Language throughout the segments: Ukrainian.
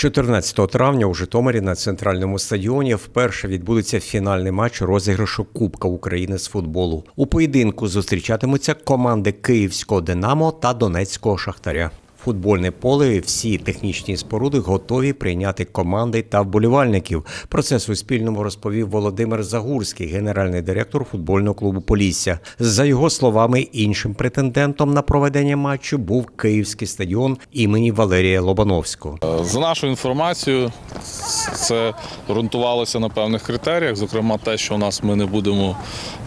14 травня у Житомирі на центральному стадіоні вперше відбудеться фінальний матч розіграшу Кубка України з футболу. У поєдинку зустрічатимуться команди Київського Динамо та Донецького Шахтаря. Футбольне поле і всі технічні споруди готові прийняти команди та вболівальників. Про це Суспільному розповів Володимир Загурський, генеральний директор футбольного клубу Полісся. За його словами, іншим претендентом на проведення матчу був Київський стадіон імені Валерія Лобановського. За нашою інформацією, це ґрунтувалося на певних критеріях. Зокрема, те, що у нас ми не будемо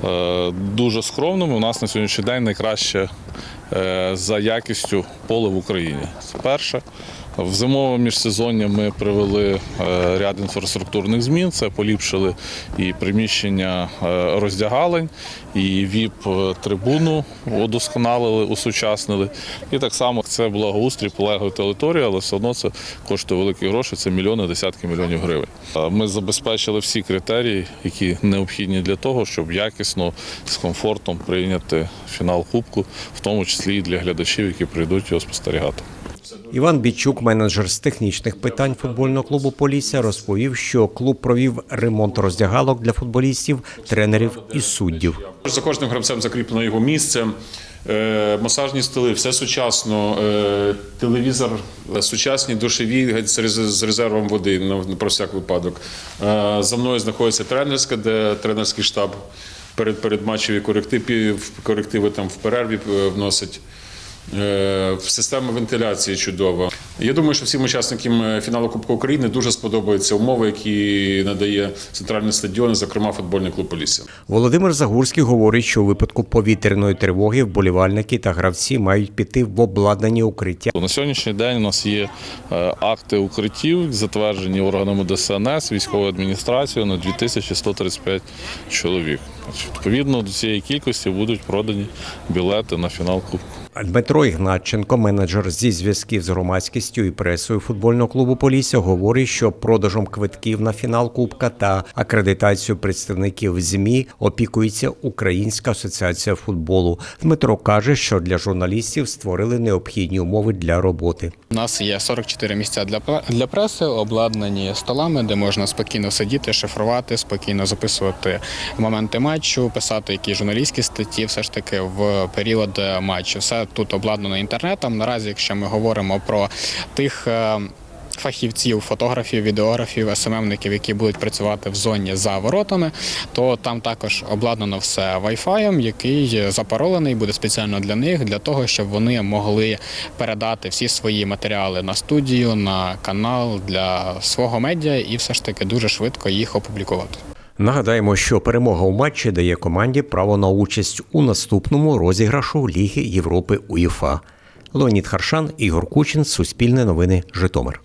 е, дуже скромними. У нас на сьогоднішній день найкраще за якістю поле в Україні. Це перше. В зимове міжсезоння ми привели е, ряд інфраструктурних змін. Це поліпшили і приміщення е, роздягалень, і ВІП-трибуну удосконалили, усучаснили. І так само це благоустрій полеглої території, але все одно це коштує великі гроші, це мільйони, десятки мільйонів гривень. Е, Ми забезпечили всі критерії, які необхідні для того, щоб якісно з комфортом прийняти фінал Кубку, в тому числі і для глядачів, які прийдуть його спостерігати. Іван Бічук, менеджер з технічних питань футбольного клубу Полісся, розповів, що клуб провів ремонт роздягалок для футболістів, тренерів і суддів. За кожним гравцем закріплено його місце. е, Масажні столи, все сучасно, е, телевізор, е, сучасні душові геть з резервом води на про всяк випадок. За мною знаходиться тренерська, де тренерський штаб перед передматчеві корективи, корективи там в перерві вносить. Е, Система вентиляції чудова. Я думаю, що всім учасникам е, фіналу Кубка України дуже сподобаються умови, які надає центральний стадіон, зокрема футбольний клуб Полісся. Володимир Загурський говорить, що у випадку повітряної тривоги вболівальники та гравці мають піти в обладнані укриття. На сьогоднішній день у нас є е, акти укриттів, затверджені органами ДСНС, військовою адміністрацією на 2135 чоловік. Відповідно до цієї кількості будуть продані білети на фінал Кубку. Дмитро Ігнатченко, менеджер зі зв'язків з громадськістю і пресою футбольного клубу Полісся, говорить, що продажем квитків на фінал Кубка та акредитацію представників ЗМІ опікується Українська асоціація футболу. Дмитро каже, що для журналістів створили необхідні умови для роботи. У нас є 44 місця для для преси, обладнані столами, де можна спокійно сидіти, шифрувати, спокійно записувати моменти матчу, писати якісь журналістські статті, все ж таки в період матчу. Все тут обладнано інтернетом. Наразі, якщо ми говоримо про тих. е, Фахівців, фотографів, відеографів, СММників, які будуть працювати в зоні за воротами, то там також обладнано все Wi-Fi, який запаролений буде спеціально для них, для того, щоб вони могли передати всі свої матеріали на студію, на канал для свого медіа і все ж таки дуже швидко їх опублікувати. Нагадаємо, що перемога у матчі дає команді право на участь у наступному розіграшу Ліги Європи УЄФА. Леонід Харшан, Ігор Кучин, Суспільне новини, Житомир.